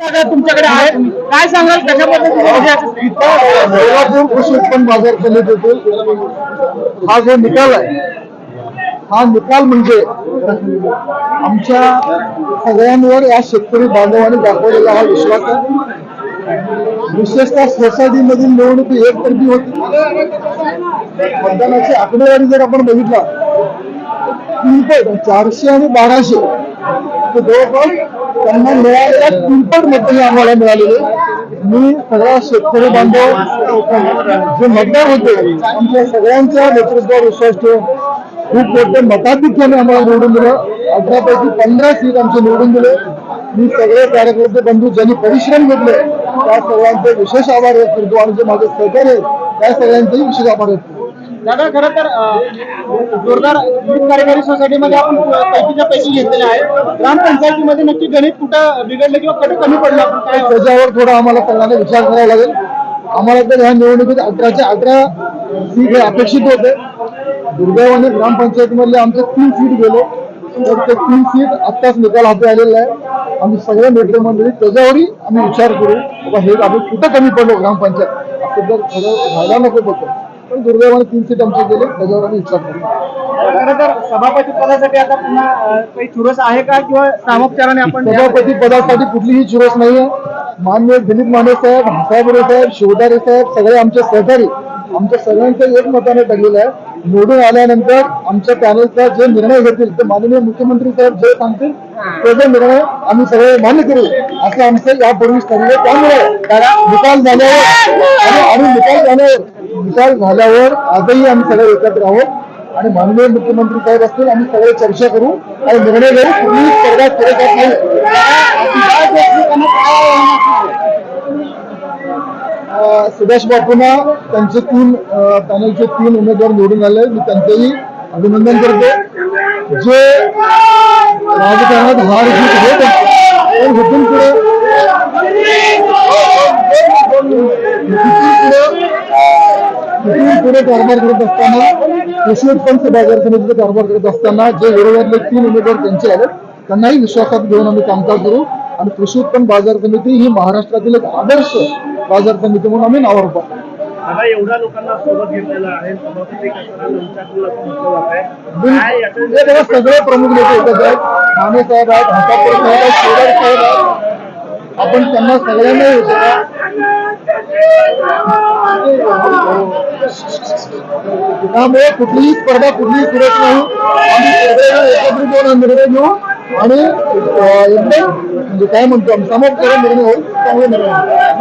तुमच्याकडे आहे. काय सांगाल? कशा पद्धतीने कृषी उत्पन्न बाजार समितीतील हा जो निकाल आहे हा निकाल म्हणजे आमच्या सगळ्यांवर या शेतकरी बांधवाने दाखवलेला हा विश्वास आहे. विशेषतः सोसायटीमधील निवडणुकी एकतर्फी होती. मतदानाची आकडेवारी जर आपण बघितला तीनपट चारशे आणि बाराशे जवळपास त्यांना मिळालेल्या तीनपट मतं आम्हाला मिळालेले. मी सगळा शेतकरी बांधव जे मतदार होते आमच्या सगळ्यांच्या नेतृत्वावर विश्वास ठेवून खूप मोठे मताधिक्याने आम्हाला निवडून दिलं. अठरापैकी पंधरा सीट आमचे निवडून दिले. मी सगळे कार्यकर्ते बंधू ज्यांनी परिश्रम घेतले त्या सगळ्यांचे विशेष आभार व्यक्त करतो. आणि जे माझे सहकार्य आहेत त्या सगळ्यांचेही विशेष आभार व्यक्त दादा खरं तर जोरदार यूथ कार्यकारी सोसायटीमध्ये आपण पैकीच्या पैकी घेतलेले आहे ग्रामपंचायतीमध्ये नक्की गणित कुठं बिघडलं किंवा कुठं कमी पडलं आपण काय त्याच्यावर थोडा आम्हाला सगळ्यांना विचार करावा लागेल. आम्हाला तर ह्या निवडणुकीत अठराच्या अठरा सीट हे अपेक्षित होते. दुर्दैवाने ग्रामपंचायतीमधले आमचे तीन सीट गेले. तर ते तीन सीट आत्ताच निकाल हाती आलेला आहे. आम्ही सगळ्या नेते मंडळी त्याच्यावरही आम्ही विचार करू बाबा हे आम्ही कुठं कमी पडलो ग्रामपंचायत? असं थोडं व्हायला नको होतं पण दुर्दैवाने तीन सीट आमचे गेले त्याच्यावर आम्ही विचार करू. खरं तर सभापती पदासाठी आता पुन्हा काही चुरस आहे का किंवा सामोपचाराने आपण सभापती पदासाठी कुठलीही चुरस नाहीये. मान्य दिलीप माने साहेब हसाबुरे साहेब शिवदारे साहेब सगळे आमचे सहकारी आमच्या सगळ्यांचं एक मताने ठरलेलं आहे. निवडून आल्यानंतर आमच्या पॅनलचा जे निर्णय घेतील ते माननीय मुख्यमंत्री साहेब जे सांगतील ते जे निर्णय आम्ही सगळे मान्य करू. असं आमचं यापूर्वीच ठरलं त्यामुळे निकाल झाल्यावर आणि निकाल झाल्यावर निकाल झाल्यावर आजही आम्ही सगळे एकत्र आहोत. आणि माननीय मुख्यमंत्री साहेब असतील आम्ही सगळे चर्चा करू. आणि निर्णय घेऊ. तुम्ही स्पर्धा पुढे जात नाही सुभाष बापूंना त्यांचे तीन पॅनलचे तीन उमेदवार निवडून आले. मी त्यांचंही अभिनंदन करतो. जे राजकारणात हार जीत होत पण हुकूम पुढे पुढे कारभार करत असताना कृषी उत्पन्न बाजार समितीचा कारभार करत असताना जे विरोधातले तीन उमेदवार त्यांचे आले त्यांनाही विश्वासात घेऊन आम्ही कामकाज करू. आणि कृषी उत्पन्न बाजार समिती ही महाराष्ट्रातील एक आदर्श बाजार समिती म्हणून आम्ही नावावर आता एवढ्या लोकांना सोबत घेतलेलं आहे सगळे प्रमुख नेते एकच आहेत. माने साहेब आहेत हातापूर साहेब आहेत शेलार साहेब आहेत. आपण त्यांना सगळ्यांना त्यामुळे कुठलीही स्पर्धा कुठलीही सुरत नाही आम्ही सगळे एकत्रित येऊन हा निर्णय घेऊ आणि अं, एकदम म्हणजे काय म्हणतो आम्ही समोर निर्णय होईल त्यामुळे निर्णय होईल.